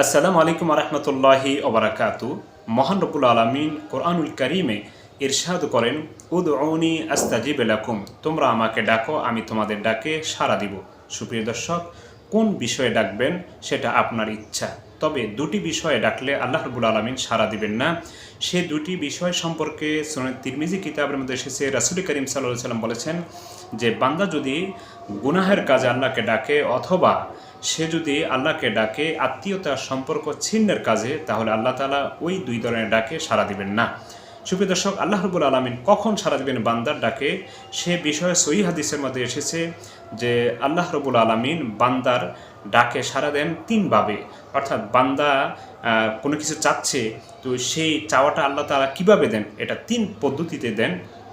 আসসালামু আলাইকুম রহমতুল্লাহি ওবরাকাতু। মহান রব্বুল আলমিন কোরআনুল করিমে ইরশাদ করেন উদ উদৌনি আস্তাজিব লাকুম। তোমরা আমাকে ডাকো, আমি তোমাদের ডাকে সাড়া দিব। সুপ্রিয় দর্শক, কোন বিষয়ে ডাকবেন সেটা আপনার ইচ্ছা। তবে দুটি বিষয়ে ডাকলে আল্লাহ রবুল আলমিন সাড়া দিবেন না। সে দুটি বিষয় সম্পর্কে সোনার তিরমিজি কিতাবের মধ্যে এসেছে। রাসুল করিম সাল্লাহ সাল্লাম বলেছেন যে, বান্দা যদি গুনাহের কাজে আল্লাহকে ডাকে অথবা সে যদি আল্লাহকে ডাকে, আত্মীয়তার সম্পর্ক ছিন্নের কাজে, তাহলে আল্লাহ তালা ওই দুই ধরনের ডাকে সাড়া দিবেন না। সুপ্রিয় দর্শক, আল্লাহ রবুল আলমিন কখন সাড়া দিবেন বান্দার ডাকে? সে বিষয়ে সই হাদিসের মধ্যে এসেছে যে, আল্লাহ রবুল আলমিন বান্দার ডাকে সাড়া দেন তিনভাবে। অর্থাৎ বান্দা কোনো কিছু চাচ্ছে, তো সেই চাওয়াটা আল্লাহ তালা কীভাবে দেন? এটা তিন পদ্ধতিতে দেন।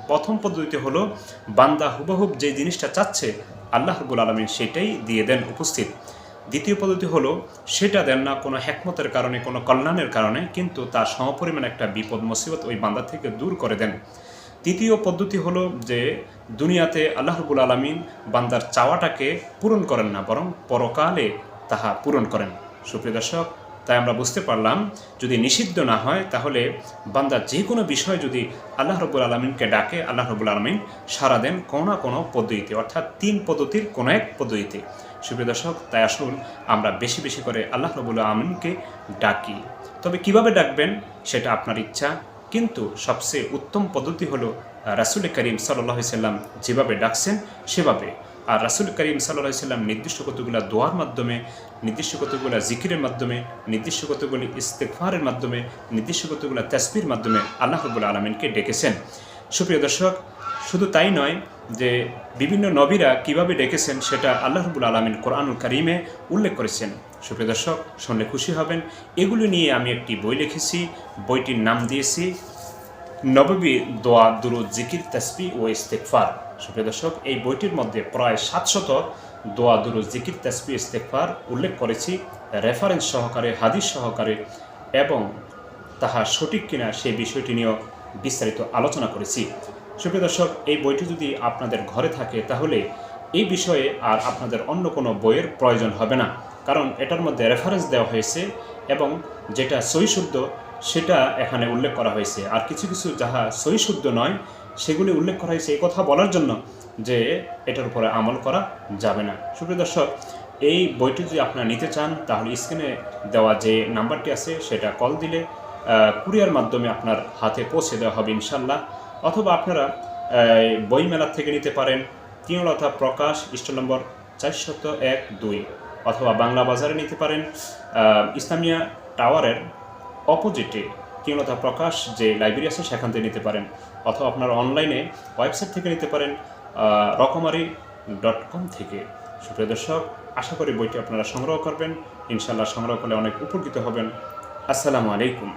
প্রথম পদ্ধতিতে হলো, বান্দা হুবহুব যে জিনিসটা চাচ্ছে, আল্লাহ রবুল আলমিন সেটাই দিয়ে দেন উপস্থিত। দ্বিতীয় পদ্ধতি হলো, সেটা দেন না কোনো হ্যাকমতের কারণে, কোনো কল্যাণের কারণে, কিন্তু তার সমপরিমাণ একটা বিপদ, মুসিবত ওই বান্দার থেকে দূর করে দেন। তৃতীয় পদ্ধতি হলো যে, দুনিয়াতে আল্লাহ রবুল আলমিন বান্দার চাওয়াটাকে পূরণ করেন না, বরং পরকালে তাহা পূরণ করেন। সুপ্রিয় দর্শক তাই আমরা বুঝতে পারলাম, যদি নিষিদ্ধ না হয়, তাহলে বান্দা যে কোনো বিষয় যদি আল্লাহ রবুল আলমিনকে ডাকে, আল্লাহ রবুল আলমিন সারা দেন কোনো না কোনো পদ্ধতিতে, অর্থাৎ তিন পদ্ধতির কোনো এক পদ্ধতিতে। সুপ্রিয় দর্শক, তাই আসুন আমরা বেশি বেশি করে আল্লাহ রবুল আলমিনকে ডাকি। তবে কীভাবে ডাকবেন সেটা আপনার ইচ্ছা, কিন্তু সবচেয়ে উত্তম পদ্ধতি হলো রাসুল করিম সাল্লাহ সাল্লাম যেভাবে ডাকছেন, সেভাবে। আর রাসুল করিম সাল্লাহ সাল্লাম নির্দিষ্ট কতগুলো দোয়ার মাধ্যমে, নির্দিষ্ট কতগুলো জিকিরের মাধ্যমে, নির্দিষ্ট কতগুলি ইস্তেকফারের মাধ্যমে, নির্দিষ্ট কতগুলো তাসবির মাধ্যমে আল্লাহ রবুল আলমিনকে ডেকেছেন। সুপ্রিয় দর্শক, শুধু তাই নয় যে বিভিন্ন নবীরা কীভাবে ডেকেছেন সেটা আল্লাহ রবুল আলমিন কোরআনুল করিমে উল্লেখ করেছেন। সুপ্রিয় দর্শক, শুনলে খুশি হবেন। এগুলো নিয়ে আমি একটি বই লিখেছি, বইটির নাম দিয়েছি, নববী দোয়া, দুরুদ, জিকির তাসবি ও ইস্তেকফার সুপ্রিয় দর্শক, এই বইটির মধ্যে প্রায় সাতশত দোয়া, দুরুদ, জিকির তাসবি ইস্তেকফার উল্লেখ করেছি। রেফারেন্স সহকারে, হাদিস সহকারে এবং তাহা সঠিক কিনা সেই বিষয়টি নিয়েও বিস্তারিত আলোচনা করেছি। সুপ্রিয় দর্শক, এই বইটি যদি আপনাদের ঘরে থাকে, তাহলে এই বিষয়ে আর আপনাদের অন্য কোনো বইয়ের প্রয়োজন হবে না। কারণ এটার মধ্যে রেফারেন্স দেওয়া হয়েছে এবং যেটা সহিশুদ্ধ সেটা এখানে উল্লেখ করা হয়েছে। আর কিছু কিছু যাহা সহিশুদ্ধ নয়, সেগুলি উল্লেখ করা হয়েছে। এই কথা বলার জন্য যে এটার উপরে আমল করা যাবে না। সুপ্রিয় দর্শক, এই বইটি যদি আপনারা নিতে চান, তাহলে স্ক্রিনে দেওয়া যে নাম্বারটি আছে, সেটা কল দিলে কুরিয়ার মাধ্যমে আপনার হাতে পৌঁছে দেওয়া হবে ইনশাল্লাহ অথবা আপনারা বই মেলা থেকে নিতে পারেন তিনলতা প্রকাশ স্টল নম্বর চারশত এক দুই। অথবা বাংলা বাজারে নিতে পারেন ইসলামিয়া টাওয়ারের অপোজিটে তিনলতা প্রকাশ যে লাইব্রেরি আছে সেখান থেকে নিতে পারেন। অথবা আপনার অনলাইনে ওয়েবসাইট থেকে নিতে পারেন রকমারি ডট কম থেকে। সুপ্রিয় দর্শক, আশা করি বইটি আপনারা সংগ্রহ করবেন। ইনশাল্লাহ সংগ্রহ করলে অনেক উপকৃত হবেন। আসসালামু আলাইকুম।